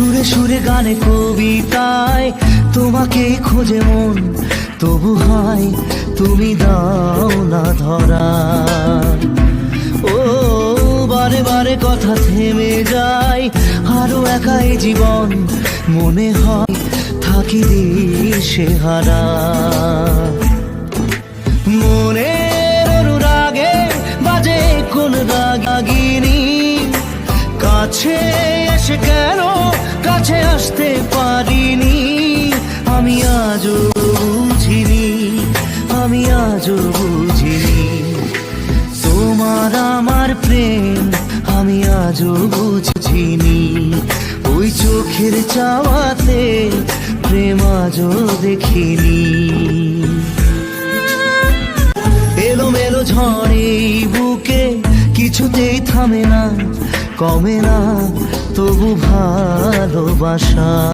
সুরে সুরে গানে কবিতায় তোমাকেই খোঁজে মন, তবু হয় তুমি দাও না ধরা। ও, বারে বারে কথা থেমে যায়, আরও একাই জীবন মনে হয় থাকি দিশে হারা। মনের অনুরাগে বাজে কোন রাগিনী কাছে এসে কেন কাছে আসতে পারিনি? আমি আজও বুঝিনি, আমি আজও বুঝিনি। তোমার আমার প্রেম আমি আজও বুঝিনি। ওই চোখের চাওয়াতে প্রেম আজও দেখিনি। এলো মেলো ঝড়ে বুকে কিছুতেই থামে না। কমে না তবু ভালোবাসা।